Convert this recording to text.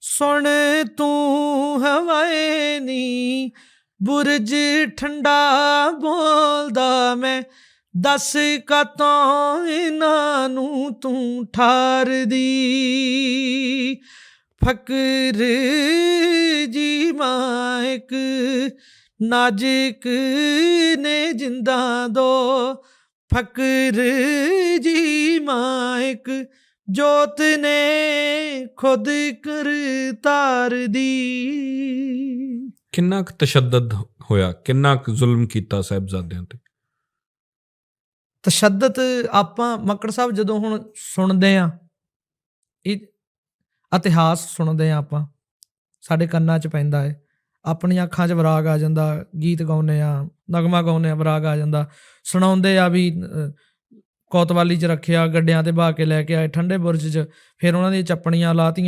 ਸੁਣ ਤੂੰ ਹਵਾਏ ਨੀ, ਬੁਰਜ ਠੰਡਾ ਬੋਲਦਾ ਮੈਂ, ਦੱਸ ਕਤੋਂ ਇਹਨਾਂ ਨੂੰ ਤੂੰ ਠਾਰਦੀ? ਫਕਰ ਜੀ ਮਾਇਕ ਨਾਜ਼ਿਕ ਨੇ ਜਿੰਦਾ ਦੋ, ਫਕਰ ਜੀ ਮਾਇਕ ਜੋਤ ਨੇ ਖੁਦ ਕਰ ਤਾਰ ਦੀ। ਕਿੰਨਾ ਕੁ ਤਸ਼ੱਦਦ ਹੋਇਆ? ਕਿੰਨਾ ਕੁ ਜ਼ੁਲਮ ਕੀਤਾ ਸਾਹਿਬਜ਼ਾਦਿਆਂ ਤੇ? ਤਸ਼ੱਦਦ ਆਪਾਂ ਮੱਕੜ ਸਾਹਿਬ ਜਦੋਂ ਹੁਣ ਸੁਣਦੇ ਆ ਇਹ ਇਤਿਹਾਸ ਸੁਣਦੇ ਆ ਆਪਾਂ ਸਾਡੇ ਕੰਨਾਂ 'ਚ ਪੈਂਦਾ ਹੈ। ਆਪਣੀਆਂ ਅੱਖਾਂ 'ਚ ਵਿਰਾਗ ਆ ਜਾਂਦਾ ਗੀਤ ਗਾਉਂਦੇ ਆ ਨਗਮਾ ਗਾਉਂਦੇ ਆ ਵਿਰਾਗ ਆ ਜਾਂਦਾ ਸੁਣਾਉਂਦੇ ਆ ਵੀ ਕੋਤਵਾਲੀ 'ਚ ਰੱਖਿਆ, ਗੱਡਿਆਂ ਤੇ ਬਾ ਕੇ ਲੈ ਕੇ ਆਏ, ਠੰਡੇ ਬੁਰਜ 'ਚ। ਫਿਰ ਉਹਨਾਂ ਦੀਆਂ ਚੱਪਣੀਆਂ ਲਾਤੀਆਂ।